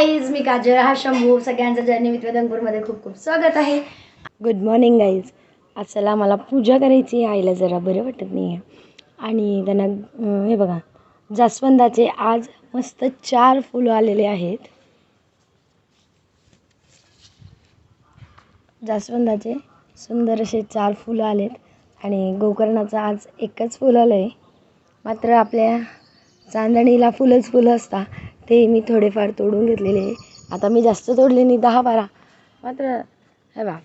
Guys मी काजल हा शंभू. सगळ्यांचं journey with वेदनपूरमध्ये खूप खूप स्वागत आहे. गुड मॉर्निंग गाईज आज चला मला पूजा करायची आईला जरा बरं वाटत नाही आहे आणि त्यांना हे बघा जास्वंदाचे आज मस्त चार फुलं आलेले आहेत. जास्वंदाचे सुंदर असे चार फुलं आलेत. आणि गोकर्णाचं आज एकच फुलं आलं आहे मात्र आपल्या चांदणीला फुलंच फुलं असतात ते मी थोडेफार तोडून घेतलेले आता मी जास्त तोडले नाही दहा बारा. मात्र हे बा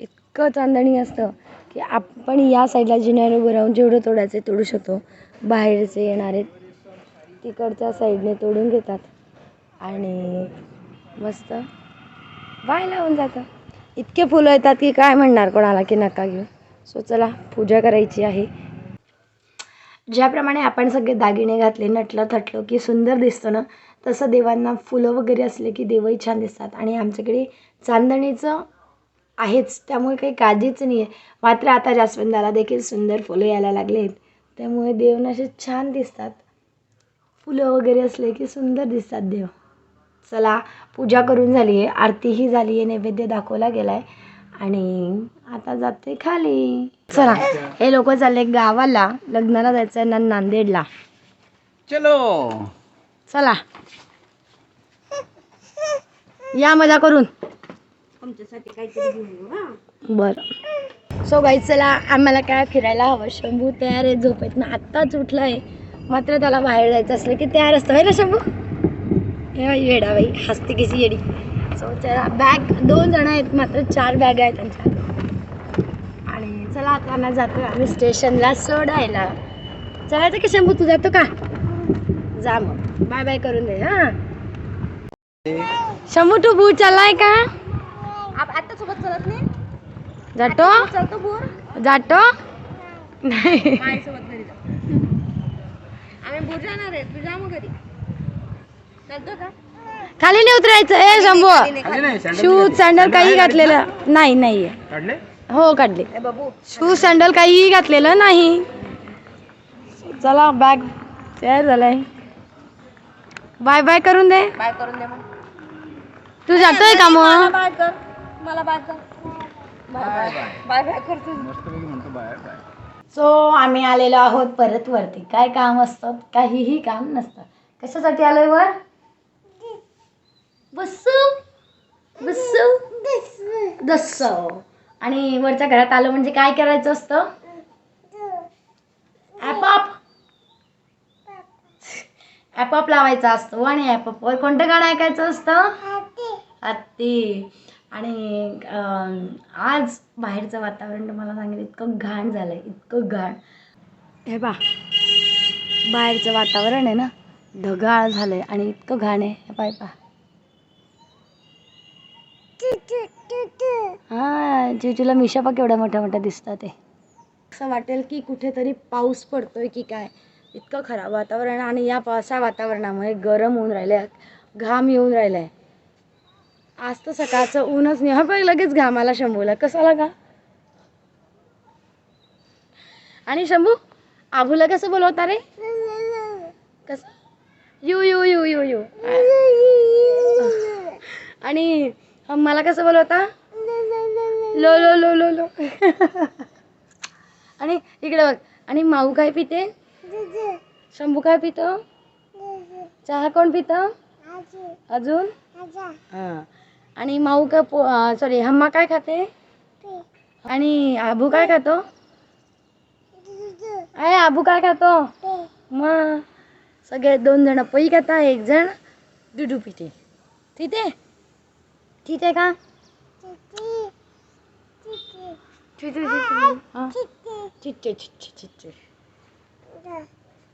इतकं चांदणी असतं की आपण या साईडला जिन्यावर उभं राहून जेवढं तोडायचं तोडू शकतो. बाहेरचे येणारे तिकडच्या साईडने तोडून घेतात. आणि मस्त वाय लावून जातं. इतके फुलं येतात की काय म्हणणार कोणाला की नका घेऊ. सो चला पूजा करायची आहे. ज्याप्रमाणे आपण सगळे दागिने घातले नटलं थटलं की सुंदर दिसतं ना तसं देवांना फुलं वगैरे असले की देवही छान दिसतात. आणि आमच्याकडे चांदणीचं आहेच त्यामुळे काही काळजीच नाही आहे मात्र आता जास्वंदाला देखील सुंदर फुलं यायला लागले आहेत त्यामुळे देव असे छान दिसतात. फुलं वगैरे असले की सुंदर दिसतात देव. चला पूजा करून झाली आहे आरतीही झाली आहे नैवेद्य दाखवला गेला आहे आणि आता जाते खाली. चला. हे लोक चालले गावाला. लग्नाला जायचं आहे ना नांदेडला. चलो. चला. या मजा करून. बरं. सो गाई चला आम्हाला काय फिरायला हवं? शंभू तयार आहे झोपेत. ना आत्ताच उठला आहे मात्र त्याला बाहेर जायचं असलं की तयार असतं. ना शंभू? हे बाई येडा बाई. हसते कशी येडी. सो चला बॅग दोन जण आहेत मात्र चार बॅग आहेत त्यांच्या. आणि चला त्यांना जातो आम्ही स्टेशनला सोडायला. चलायचं की शंभू तू जातो का? जा मग. बाय बाय करून दे हा. शंभू तू बूट चाललाय का? आता सोबत चलत नाही? जातो? चलतो बोर? जातो? नाही. सोबत घरी जाऊ. आम्ही बोर जाणार आहे तू जा मग घरी. चलतो का? खाली नाही उतरायचं. ए शंभू. शूज सँडल काही घातलेलं. नाही नाहीये काढले? हो काढले. ए बाबू. शूज सँडल काहीही घातलेलं नाही. चला बॅग तयार झालाय. बाय बाय करून दे. बाय करून दे मग. तू जातोय का मला मग बाय कर. मला बाय कर. बाय बाय बाय कर तू मस्तपैकी म्हणतो बाय बाय सो आम्ही आलेलो आहोत परत वरती काय काम असतं काहीही काम नसतं. कशासाठी आलोय वर? बसू बसू दस. आणि वरच्या घरात आलो म्हणजे काय करायचं असतं? ॲपअप ॲपअप लावायचा असतो आणि ॲपअपवर कोणतं गाणं ऐकायचं असतं? हत्ती. आणि आज बाहेरचं वातावरण तुम्हाला सांगितलं इतकं घाण झालं आहे इतकं घाण. हे बा बाहेरचं वातावरण आहे ना ढगाळ झालं आहे आणि इतकं घाण आहे. हे पाय पा हां चिवचिला मिशा पा केवढ्या मोठ्या मोठ्या दिसतात ते. असं वाटेल की कुठेतरी पाऊस पडतोय की काय? इतकं खराब वातावरण आणि या पावसा वातावरणामुळे गरम होऊन राहिलं आहे घाम येऊन राहिला आहे आज तर सकाळचं ऊनच नाही. हा लगेच घामाला शंभूला. कसाला का आणि शंभू आबूला कसं बोलवता रे? कसं you you you you you. आणि मला कसं बोलवता? लो लो लो लो लो. आणि इकडे बघ. आणि माऊ काय पिते? शंभू काय पितो? चहा कोण पितं? अजून? हां. आणि माऊ का पो सॉरी हम्मा काय खाते? आणि आबू काय खातो? आहे आबू काय खातो? मग सगळे दोन जण पै खाता एक जण दुधू पिते. ठीक आहे? ठीक आहे का?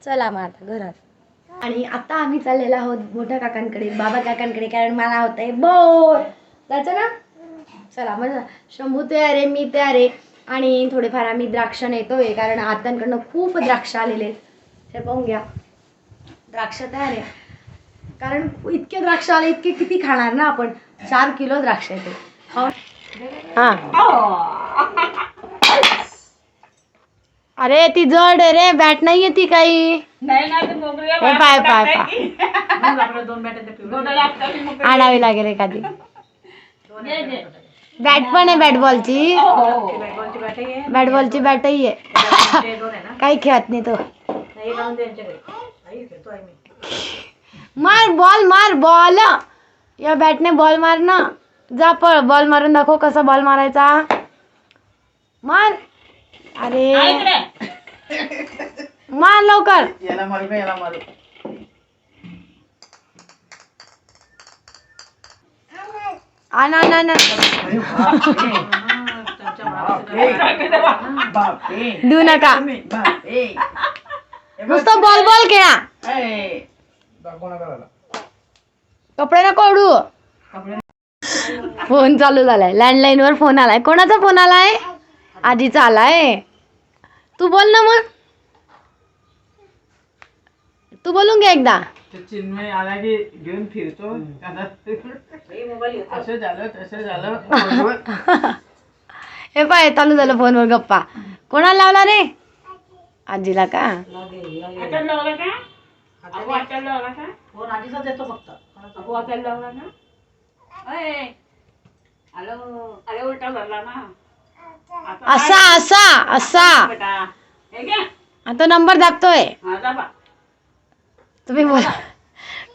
चला मग आता घरात. आणि आता आम्ही चाललेलो आहोत मोठ्या काकांकडे बाबा काकांकडे कारण मला होत आहे बोर. जायचं ना? चला मग शंभू तयार आहे मी तयार आहे. आणि थोडेफार आम्ही द्राक्ष नेतोय कारण आत्यांकडनं खूप द्राक्ष आलेले आहेत. हे पाहून घ्या. द्राक्ष तयार आहे. कारण इतके द्राक्ष आले इतके किती खाणार ना आपण? चार किलो द्राक्ष येते. हां. अरे ती जड आहे रे. बॅट नाही ती काही हे पाय पाय पाय. आणावी लागेल एखादी. बॅट पण आहे बॅट बॉलची बॅट बॉलची बॅटही आहे. काही खेळत नाही तो. मार बॉल मार बॉल. या बॅटने बॉल मार ना जा पळ बॉल मारून दाखव कसा बॉल मारायचा. मार. अरे. मार लवकर. याला मारू का याला मारू? आण आण. बापरे. देऊ नका. बापरे. नुसतं बॉल बॉल खेळा कपडे नको ओढू. फोन चालू झालाय. लँडलाईन वर फोन आलाय. कोणाचा फोन आलाय? आजीचा आलाय. तू बोल ना मग. तू बोलून घे एकदा. चिन्मय आला की घेऊन फिरतो. असं झालं तसं झालं. हे पाय चालू झालं फोनवर गप्पा. कोणाला लावला रे? आजीला का? असा असा असा. आता नंबर दाबतोय. तुम्ही बोला.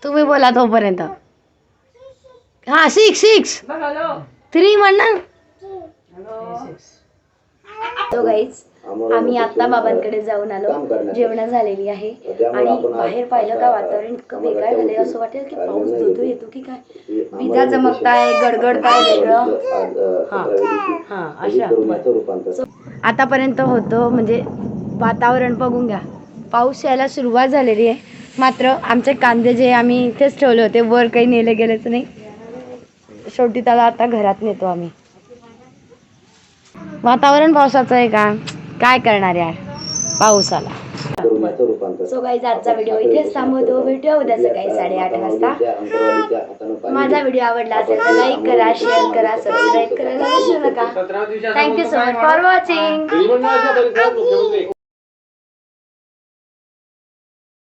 तुम्ही बोला तोपर्यंत. हा सिक्स सिक्स थ्री म्हण ना. तो गाईच आम्ही आता बाबांकडे जाऊन आलो. जेवण झालेली आहे. आणि बाहेर पाहिलं का वातावरण इतकं वेगळं झालंय. असं वाटेल की पाऊस धोधो येतो की काय? विजा चमकताय गडगडताय वेगळं? हा. हा अशा. आतापर्यंत होतं म्हणजे वातावरण बघून घ्या. पाऊस यायला सुरुवात झालेली आहे. मात्र आमचे कांदे जे आम्ही इथेच ठेवले होते वर काही नेले गेलेच नाही. शेवटी त्याला आता घरात नेतो आम्ही. वातावरण पावसाचं आहे का? काय करणार यार? पाऊस आला. सो काही आजचा व्हिडिओ इथेच थांबवतो. भेटूया उद्या सकाळी साडेआठ वाजता. माझा व्हिडिओ आवडला असेल तर लाईक करा शेअर करा सबस्क्राईब करायला विसरू नका thank you so much for watching